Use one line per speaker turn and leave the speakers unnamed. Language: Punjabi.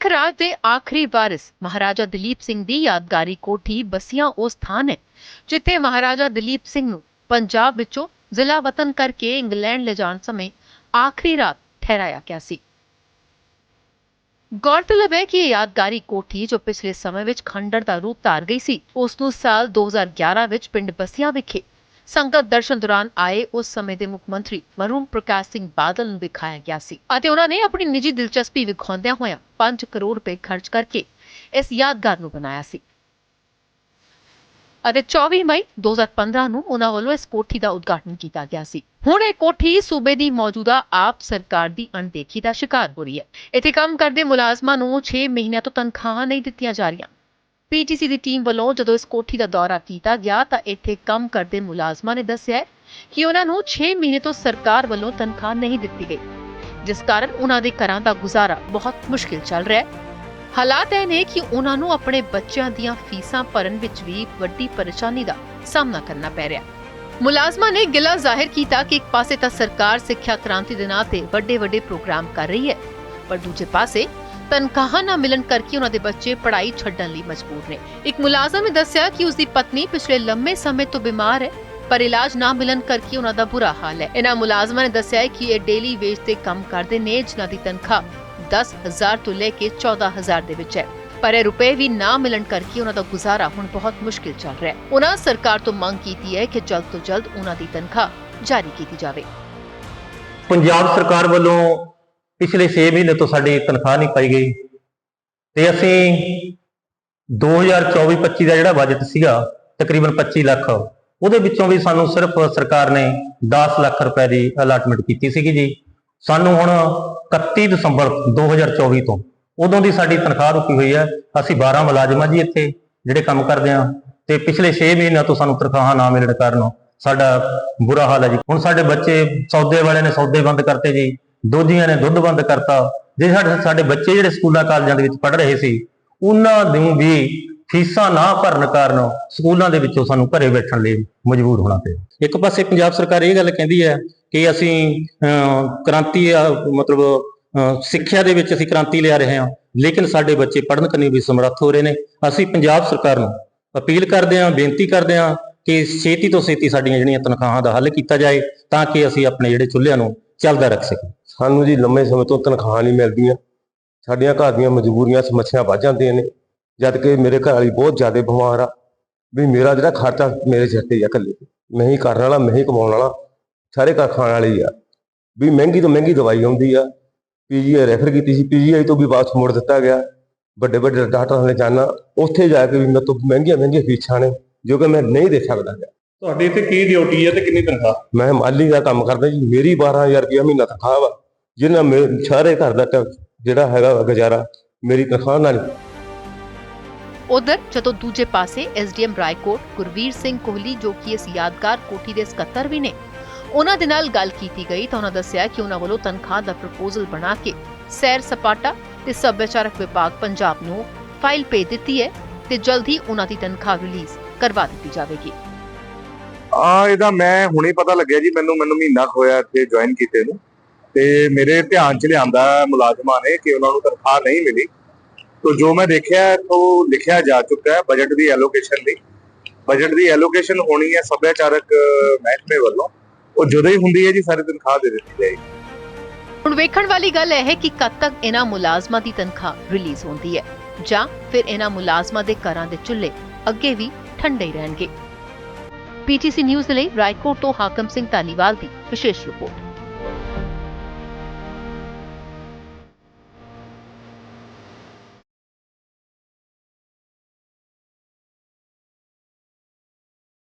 ਸਿੱਖ ਰਾਜ ਦੇ ਆਖਰੀ ਵਾਰਿਸ ਮਹਾਰਾਜਾ ਦਲੀਪ ਸਿੰਘ ਦੀ ਯਾਦਗਾਰੀ ਕੋਠੀ ਬਸੀਆਂ ਉਹ ਸਥਾਨ ਹੈ ਜਿੱਥੇ ਮਹਾਰਾਜਾ ਦਲੀਪ ਸਿੰਘ ਨੂੰ ਪੰਜਾਬ ਵਿੱਚੋਂ ਜ਼ਿਲ੍ਹਾ ਵਤਨ ਕਰਕੇ ਇੰਗਲੈਂਡ ਲਿਜਾਣ ਸਮੇਂ ਆਖਰੀ ਰਾਤ ਠਹਿਰਾਇਆ ਗਿਆ ਸੀ। ਗੌਰਤਲਬ ਹੈ ਕਿ ਇਹ ਯਾਦਗਾਰੀ ਕੋਠੀ ਜੋ ਪਿਛਲੇ ਸਮੇਂ ਵਿੱਚ ਖੰਡਰ ਦਾ ਰੂਪ ਧਾਰ ਗਈ ਸੀ, ਉਸ ਨੂੰ ਸਾਲ 2011 ਵਿੱਚ ਪਿੰਡ ਬਸੀਆਂ ਵਿਖੇ ਸੰਗਤ ਦਰਸ਼ਨ ਦੌਰਾਨ ਆਏ ਉਸ ਸਮੇਂ ਦੇ ਮੁੱਖ ਮੰਤਰੀ ਵਰੁਣ ਪ੍ਰਕਾਸ਼ ਸਿੰਘ ਬਾਦਲ ਨੂੰ ਵਿਖਾਇਆ ਗਿਆ ਸੀ ਅਤੇ ਉਹਨਾਂ ਨੇ ਆਪਣੀ ਨਿੱਜੀ ਦਿਲਚਸਪੀ ਵਿਖਾਉਂਦਿਆਂ ਹੋਇਆਂ 5 ਕਰੋੜ ਰੁਪਏ ਖਰਚ ਕਰਕੇ ਇਸ ਯਾਦਗਾਰ ਨੂੰ ਬਣਾਇਆ ਸੀ। ਅਤੇ 24 ਮਈ 2015 ਨੂੰ ਉਹਨਾਂ ਵੱਲੋਂ ਇਸ ਕੋਠੀ ਦਾ ਉਦਘਾਟਨ ਕੀਤਾ ਗਿਆ ਸੀ। ਹੁਣ ਇਹ ਕੋਠੀ ਸੂਬੇ ਦੀ ਮੌਜੂਦਾ ਆਪ ਸਰਕਾਰ ਦੀ ਅਣਦੇਖੀ ਦਾ ਸ਼ਿਕਾਰ ਹੋ ਰਹੀ ਹੈ। ਇੱਥੇ ਕੰਮ ਕਰਦੇ ਮੁਲਾਜ਼ਮਾਂ ਨੂੰ 6 ਮਹੀਨਿਆਂ ਤੋਂ ਤਨਖਾਹਾਂ ਨਹੀਂ ਦਿੱਤੀਆਂ ਜਾ ਰਹੀਆਂ। ਪੀਟੀਸੀ ਦੀ ਟੀਮ ਵੱਲੋਂ ਜਦੋਂ ਇਸ ਕੋਠੀ ਦਾ ਦੌਰਾ ਕੀਤਾ ਗਿਆ ਤਾਂ ਇੱਥੇ ਕੰਮ ਕਰਦੇ ਮੁਲਾਜ਼ਮਾਂ ਨੇ ਦੱਸਿਆ ਕਿ ਉਹਨਾਂ ਨੂੰ 6 ਮਹੀਨੇ ਤੋਂ ਸਰਕਾਰ ਵੱਲੋਂ ਤਨਖਾਹ ਨਹੀਂ ਦਿੱਤੀ ਗਈ, ਜਿਸ ਕਾਰਨ ਉਹਨਾਂ ਦੇ ਘਰਾਂ ਦਾ ਗੁਜ਼ਾਰਾ ਬਹੁਤ ਮੁਸ਼ਕਿਲ ਚੱਲ ਰਿਹਾ ਹੈ। ਹਾਲਾਤ ਇਹ ਨੇ ਕਿ ਉਹਨਾਂ ਨੂੰ ਆਪਣੇ ਬੱਚਿਆਂ ਦੀਆਂ ਫੀਸਾਂ ਭਰਨ ਵਿੱਚ ਵੀ ਵੱਡੀ ਪਰੇਸ਼ਾਨੀ ਦਾ ਸਾਹਮਣਾ ਕਰਨਾ ਪੈ ਰਿਹਾ ਮੁਲਾਜ਼ਮਾਂ ਨੇ ਗਿਲਾ ਜ਼ਾਹਿਰ ਕੀਤਾ ਕਿ ਇੱਕ ਪਾਸੇ ਤਾਂ ਸਰਕਾਰ ਸਿੱਖਿਆ ਕ੍ਰਾਂਤੀ ਦੇ ਨਾਂ ਤੇ ਵੱਡੇ ਵੱਡੇ ਪ੍ਰੋਗਰਾਮ ਕਰ ਰਹੀ ਹੈ, ਪਰ ਦੂਜੇ ਪਾਸੇ ਤਨਖਾਹਾਂ ਨਾ ਮਿਲਣ ਕਰਕੇ ਉਹਨਾਂ ਦੇ ਬੱਚੇ ਪੜ੍ਹਾਈ ਛੱਡਣ ਲਈ ਮਜਬੂਰ ਨੇ। ਇੱਕ ਮੁਲਾਜ਼ਮ ਨੇ ਦੱਸਿਆ ਕਿ ਉਸ ਦੀ ਪਤਨੀ ਪਿਛਲੇ ਲੰਮੇ ਸਮੇਂ ਤੋਂ ਬਿਮਾਰ ਹੈ, ਪਰ ਇਲਾਜ ਨਾ ਮਿਲਣ ਕਰਕੇ ਉਹਨਾਂ ਦਾ ਬੁਰਾ ਹਾਲ ਹੈ। ਇਹਨਾਂ ਮੁਲਾਜ਼ਮਾਂ ਨੇ ਦੱਸਿਆ ਕਿ ਇਹ ਡੇਲੀ ਵੇਜ ਤੇ ਕੰਮ ਕਰਦੇ ਨੇ, ਜਿਨ੍ਹਾਂ ਦੀ ਤਨਖਾਹ 10000 ਤੋਂ ਲੈ ਕੇ 14000 ਦੇ ਵਿੱਚ ਹੈ। ਪਰ ਇਹ ਰੁਪਏ ਵੀ ਨਾ ਮਿਲਣ ਕਰਕੇ ਉਹਨਾਂ ਦਾ ਗੁਜ਼ਾਰਾ ਹੁਣ ਬਹੁਤ ਮੁਸ਼ਕਿਲ ਚੱਲ ਰਿਹਾ ਹੈ। ਉਹਨਾਂ ਸਰਕਾਰ ਤੋਂ ਮੰਗ ਕੀਤੀ ਹੈ ਕਿ ਜਲਦ ਤੋਂ ਜਲਦ ਉਹਨਾਂ ਦੀ ਤਨਖਾਹ ਜਾਰੀ ਕੀਤੀ ਜਾਵੇ।
ਪੰਜਾਬ ਸਰਕਾਰ ਵੱਲੋਂ ਪਿਛਲੇ 6 ਮਹੀਨੇ ਤੋਂ ਸਾਡੀ ਤਨਖਾਹ ਨਹੀਂ ਪਾਈ ਗਈ। ਤੇ ਅਸੀਂ 2024-25 ਦਾ ਜਿਹੜਾ ਬਜਟ ਸੀਗਾ, ਤਕਰੀਬਨ 25 ਲੱਖ, ਉਹਦੇ ਵਿੱਚੋਂ ਵੀ ਸਾਨੂੰ ਸਿਰਫ ਸਰਕਾਰ ਨੇ 10 ਲੱਖ ਰੁਪਏ ਦੀ ਅਲਾਟਮੈਂਟ ਕੀਤੀ ਸੀਗੀ ਜੀ। ਸਾਨੂੰ ਹੁਣ 31 ਦਸੰਬਰ 2024 ਤੋਂ ਉਦੋਂ ਦੀ ਸਾਡੀ ਤਨਖਾਹ ਰੁਕੀ ਹੋਈ ਹੈ। ਅਸੀਂ 12 ਮੁਲਾਜ਼ਮਾਂ ਜੀ ਇੱਥੇ, ਜਿਹੜੇ ਕੰਮ ਕਰਦੇ ਆ। ਤੇ ਪਿਛਲੇ 6 ਮਹੀਨਿਆਂ ਤੋਂ ਸਾਨੂੰ ਤਨਖਾਹਾਂ ਨਾ ਮਿਲਣ ਕਾਰਨ ਸਾਡਾ ਬੁਰਾ ਹਾਲ ਹੈ ਜੀ। ਹੁਣ ਸਾਡੇ ਬੱਚੇ ਸੌਦੇ ਵਾਲੇ ਨੇ ਸੌਦੇ ਬੰਦ ਕਰਤੇ ਜੀ। ਦੋਧੀਆਂ ਨੇ ਦੁੱਧ ਬੰਦ ਕਰਤਾ। ਜੇ ਸਾਡੇ ਸਾਡੇ ਬੱਚੇ ਜਿਹੜੇ ਸਕੂਲਾਂ ਕਾਲਜਾਂ ਦੇ ਵਿੱਚ ਪੜ੍ਹ ਰਹੇ ਸੀ, ਉਹਨਾਂ ਨੂੰ ਵੀ ਫੀਸਾਂ ਨਾ ਭਰਨ ਕਾਰਨ ਸਕੂਲਾਂ ਦੇ ਵਿੱਚੋਂ ਸਾਨੂੰ ਘਰੇ ਬੈਠਣ ਲਈ ਮਜਬੂਰ ਹੋਣਾ ਪਿਆ। ਇੱਕ ਪਾਸੇ ਪੰਜਾਬ ਸਰਕਾਰ ਇਹ ਗੱਲ ਕਹਿੰਦੀ ਹੈ ਕਿ ਅਸੀਂ ਕ੍ਰਾਂਤੀ ਮਤਲਬ ਸਿੱਖਿਆ ਦੇ ਵਿੱਚ ਅਸੀਂ ਕ੍ਰਾਂਤੀ ਲਿਆ ਰਹੇ ਹਾਂ, ਲੇਕਿਨ ਸਾਡੇ ਬੱਚੇ ਪੜ੍ਹਨ ਕੰਨੀ ਵੀ ਸਮਰੱਥ ਹੋ ਰਹੇ ਨੇ। ਅਸੀਂ ਪੰਜਾਬ ਸਰਕਾਰ ਨੂੰ ਅਪੀਲ ਕਰਦੇ ਹਾਂ, ਬੇਨਤੀ ਕਰਦੇ ਹਾਂ ਕਿ ਛੇਤੀ ਤੋਂ ਛੇਤੀ ਸਾਡੀਆਂ ਜਿਹੜੀਆਂ ਤਨਖਾਹਾਂ ਦਾ ਹੱਲ ਕੀਤਾ ਜਾਏ, ਤਾਂ ਕਿ ਅਸੀਂ ਆਪਣੇ ਜਿਹੜੇ ਚੁੱਲ੍ਹਿਆਂ ਨੂੰ ਚੱਲਦਾ ਰੱਖ ਸਕੀਏ।
ਸਾਨੂੰ ਜੀ ਲੰਮੇ ਸਮੇਂ ਤੋਂ ਤਨਖਾਹਾਂ ਨਹੀਂ ਮਿਲਦੀਆਂ। ਸਾਡੀਆਂ ਘਰ ਦੀਆਂ ਮਜਬੂਰੀਆਂ ਸਮੱਸਿਆ ਵੱਧ ਜਾਂਦੀਆਂ ਨੇ। ਜਦ ਕਿ ਮੇਰੇ ਘਰ ਵਾਲੀ ਬਹੁਤ ਜ਼ਿਆਦਾ ਬਿਮਾਰ ਆ। ਵੀ ਮੇਰਾ ਜਿਹੜਾ ਖਰਚਾ ਮੇਰੇ ਸਿਰ ਤੇ ਆ ਇਕੱਲੇ। ਮੈਂ ਹੀ ਕਰਨ ਵਾਲਾ ਮੈਂ ਹੀ ਕਮਾਉਣ ਵਾਲਾ। ਸਾਰੇ ਘਰ ਖਾਣ ਵਾਲੇ ਆ। ਵੀ ਮਹਿੰਗੀ ਤੋਂ ਮਹਿੰਗੀ ਦਵਾਈ ਆਉਂਦੀ ਆ। ਪੀਜੀਆਈ ਰੈਫਰ ਕੀਤੀ ਸੀ। ਪੀਜੀਆਈ ਤੋਂ ਵੀ ਵਾਪਸ ਮੋੜ ਦਿੱਤਾ ਗਿਆ। ਵੱਡੇ ਵੱਡੇ ਡਾਕਟਰਾਂ ਨੇ ਜਾਣਾ ਉੱਥੇ ਜਾ ਕੇ ਵੀ ਮੇਰੇ ਤੋਂ ਮਹਿੰਗੀਆਂ ਮਹਿੰਗੀਆਂ ਫੀਸਾਂ ਨੇ ਜੋ ਕਿ ਮੈਂ ਨਹੀਂ ਦੇ ਸਕਦਾ।
ਤੁਹਾਡੀ ਇੱਥੇ ਕੀ ਡਿਊਟੀ ਹੈ ਤੇ ਕਿੰਨੀ ਤਨਖਾਹ?
ਮੈਂ ਮਾਲੀ ਦਾ ਕੰਮ ਕਰਦਾ ਜੀ। ਮੇਰੀ 12000 ਰੁਪਇਆ ਮਹੀਨਾ ਤਨਖਾਹ ਵਾ। ਜਿਹਨਾਂ ਮੇ ਸਾਰੇ ਘਰ ਦਾ ਜਿਹੜਾ ਹੈਗਾ ਗੁਜ਼ਾਰਾ ਮੇਰੀ ਤਨਖਾਹ ਨਾਲ
ਉਧਰ ਜਦੋਂ ਦੂਜੇ ਪਾਸੇ ਐਸਡੀਐਮ ਰਾਏਕੋਟ ਗੁਰਵੀਰ ਸਿੰਘ ਕੋਹਲੀ ਜੋ ਕਿ ਇਸ ਯਾਦਗਾਰ ਕੋਠੀ ਦੇ ਸਕੱਤਰ ਵੀ ਨੇ ਉਹਨਾਂ ਦੇ ਨਾਲ ਗੱਲ ਕੀਤੀ ਗਈ ਤਾਂ ਉਹਨਾਂ ਦੱਸਿਆ ਕਿ ਉਹਨਾਂ ਵੱਲੋਂ ਤਨਖਾਹ ਦਾ ਪ੍ਰਪੋਜ਼ਲ ਬਣਾ ਕੇ ਸੈਰ ਸਪਾਟਾ ਤੇ ਸੱਭਿਆਚਾਰਕ ਵਿਭਾਗ ਪੰਜਾਬ ਨੂੰ ਫਾਈਲ ਭੇਜ ਦਿੱਤੀ ਹੈ ਤੇ ਜਲਦ ਹੀ ਉਹਨਾਂ ਦੀ ਤਨਖਾਹ ਰਿਲੀਜ਼ ਕਰਵਾ ਦਿੱਤੀ ਜਾਵੇਗੀ।
ਆ ਇਹਦਾ ਮੈਂ ਹੁਣੇ ਪਤਾ ਲੱਗਿਆ ਜੀ ਮੈਨੂੰ ਮੈਨੂੰ ਮਹੀਨਾ ਹੋਇਆ ਇੱਥੇ ਜੁਆਇਨ ਕੀਤੇ ਨੂੰ। ਤੇ ਮੇਰੇ ਧਿਆਨ ਚ ਲਿਆਂਦਾ ਮੁਲਾਜ਼ਮਾਂ ਨੇ ਕਿ ਉਹਨਾਂ ਨੂੰ ਤਨਖਾਹ ਨਹੀਂ ਮਿਲੀ। ਤੋ ਜੋ ਮੈਂ ਦੇਖਿਆ, ਤੋਂ ਲਿਖਿਆ ਜਾ ਚੁੱਕਾ ਹੈ ਬਜਟ ਦੀ ਐਲੋਕੇਸ਼ਨ ਲਈ। ਬਜਟ ਦੀ ਐਲੋਕੇਸ਼ਨ ਹੋਣੀ ਹੈ ਸੱਭਿਆਚਾਰਕ ਮਹਿਕਮੇ ਵੱਲੋਂ। ਉਹ ਜਦੋਂ ਹੀ ਹੁੰਦੀ ਹੈ ਜੀ, ਸਾਰੀ ਤਨਖਾਹ ਦੇ ਦਿੱਤੀ ਜਾਏਗੀ
ਹੁਣ ਵੇਖਣ ਵਾਲੀ ਗੱਲ ਇਹ ਹੈ ਕਿ ਕਦ ਤੱਕ ਇਹਨਾਂ ਮੁਲਾਜ਼ਮਾਂ ਦੀ ਤਨਖਾਹ ਰਿਲੀਜ਼ ਹੁੰਦੀ ਹੈ, ਜਾਂ ਫਿਰ ਇਹਨਾਂ ਮੁਲਾਜ਼ਮਾਂ ਦੇ ਘਰਾਂ ਦੇ ਚੁੱਲ੍ਹੇ ਅੱਗੇ ਵੀ ਠੰਡੇ ਹੀ ਰਹਿਣਗੇ। ਪੀਟੀਸੀ ਨਿਊਜ਼ ਲਈ ਰਾਏਕੋਟ ਤੋਂ ਹਾਕਮ ਸਿੰਘ ਧਾਲੀਵਾਲ ਦੀ ਵਿਸ਼ੇਸ਼ ਰਿਪੋਰਟ।